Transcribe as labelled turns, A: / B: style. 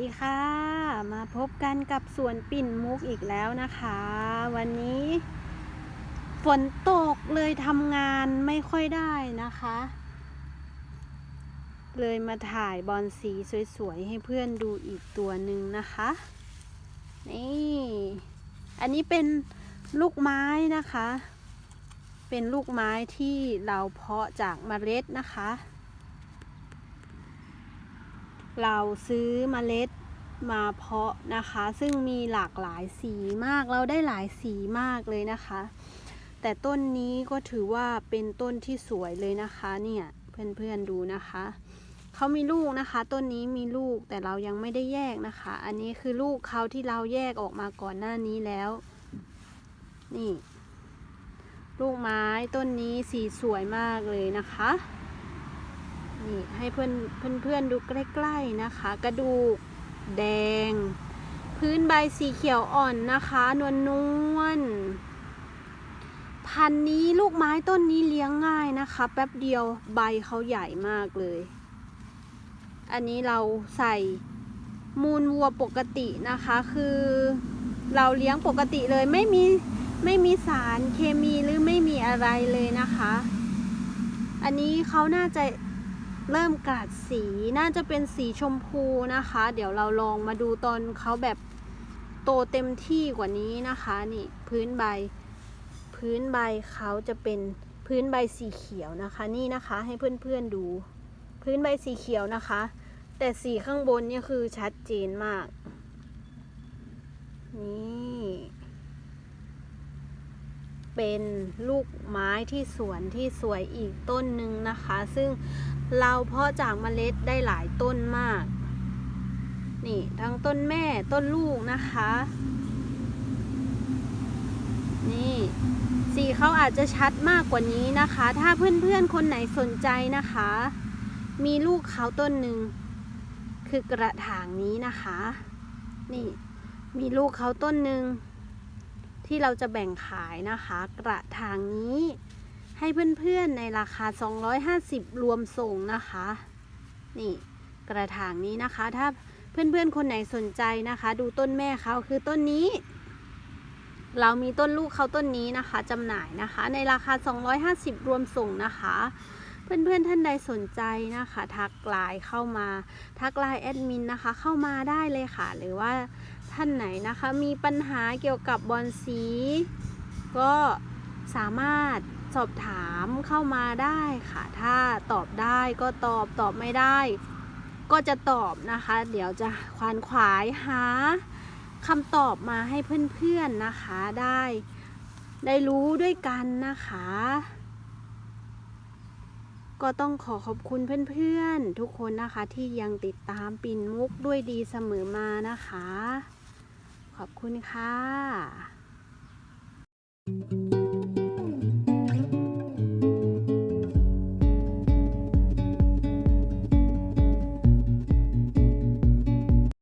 A: ดีค่ะ มาพบกันกับสวนปิ่นมุกอีกแล้วนะคะ วันนี้ ฝนตกเลยทำงานไม่ค่อยได้นะคะ เลยมาถ่ายบอลสีสวยๆ ให้เพื่อนดูอีกตัวหนึ่งนะคะ นี่ อันนี้เป็นลูกไม้นะคะ เป็นลูกไม้ที่เราเพาะจากเมล็ดนะคะ เราซื้อเมล็ดมาเพาะนะคะ ซึ่งมีหลากหลายสีมากเราได้หลายสีมากเลยนะคะ แต่ต้นนี้ก็ถือว่าเป็นต้นที่สวยเลยนะคะเนี่ยเพื่อนๆดูนะคะเขามีลูกนะคะ ต้นนี้มีลูกแต่เรายังไม่ได้แยกนะคะ อันนี้คือลูกเขาที่เราแยกออกมาก่อนหน้านี้แล้ว นี่ ลูกไม้ต้นนี้สีสวยมากเลยนะคะ นี่ให้เพื่อนเพื่อนเพื่อนดูใกล้ๆนะคะ กระดูกแดง พื้นใบสีเขียวอ่อนนะคะนวลนวลพันนี้ลูกไม้ต้นนี้เลี้ยงง่ายนะคะ แป๊บเดียวใบเขาใหญ่มากเลย อันนี้เราใส่มูลวัวปกตินะคะ คือเราเลี้ยงปกติเลยไม่มีไม่มีสารเคมีหรือไม่มีอะไรเลยนะคะ อันนี้เขาน่าจะ เริ่มกาดสีน่าจะเป็นสีชมพูนะคะ เดี๋ยวเราลองมาดูตอนเขาแบบโตเต็มที่กว่านี้นะคะนี่พื้นใบ พื้นใบเขาจะเป็นพื้นใบสีเขียวนะคะ นี่นะคะให้เพื่อนๆดู พื้นใบสีเขียวนะคะ แต่สีข้างบนเนี่ยคือชัดเจนมาก นี่ เป็นลูกไม้ที่สวนที่สวยอีกต้นหนึ่งนะคะ ซึ่งเราเพาะจากเมล็ดได้หลายต้นมาก นี่ทั้งต้นแม่ต้นลูกนะคะ นี่สีเขาอาจจะชัดมากกว่านี้นะคะ ถ้าเพื่อนๆคนไหนสนใจนะคะ มีลูกเขาต้นหนึ่งคือกระถางนี้นะคะ นี่มีลูกเขาต้นหนึ่ง ที่เราจะแบ่งขายนะคะ กระถางนี้ให้เพื่อนๆในราคา 250 รวมส่งนะคะ นี่กระถางนี้นะคะ ถ้าเพื่อนๆคนไหนสนใจนะคะ ดูต้นแม่เขาคือต้นนี้ เรามีต้นลูกเขาต้นนี้นะคะจำหน่ายนะคะ ในราคา 250 รวมส่งนะคะ เพื่อนๆท่านใดสนใจนะคะ ทักไลน์เข้ามา ทักไลน์แอดมินนะคะ เข้ามาได้เลยค่ะ หรือว่า ท่านไหนนะคะ มีปัญหาเกี่ยวกับบอลสี ก็สามารถสอบถามเข้ามาได้ค่ะ ถ้าตอบได้ก็ตอบตอบไม่ได้ ก็จะตอบนะคะ เดี๋ยวจะควานขวายหาคำตอบมาให้เพื่อนๆนะคะได้ ได้รู้ด้วยกันนะคะ ก็ต้องขอขอบคุณเพื่อนๆ ทุกคนนะคะที่ยังติดตามปิ่นมุกด้วยดีเสมอมานะคะ ขอบคุณค่ะ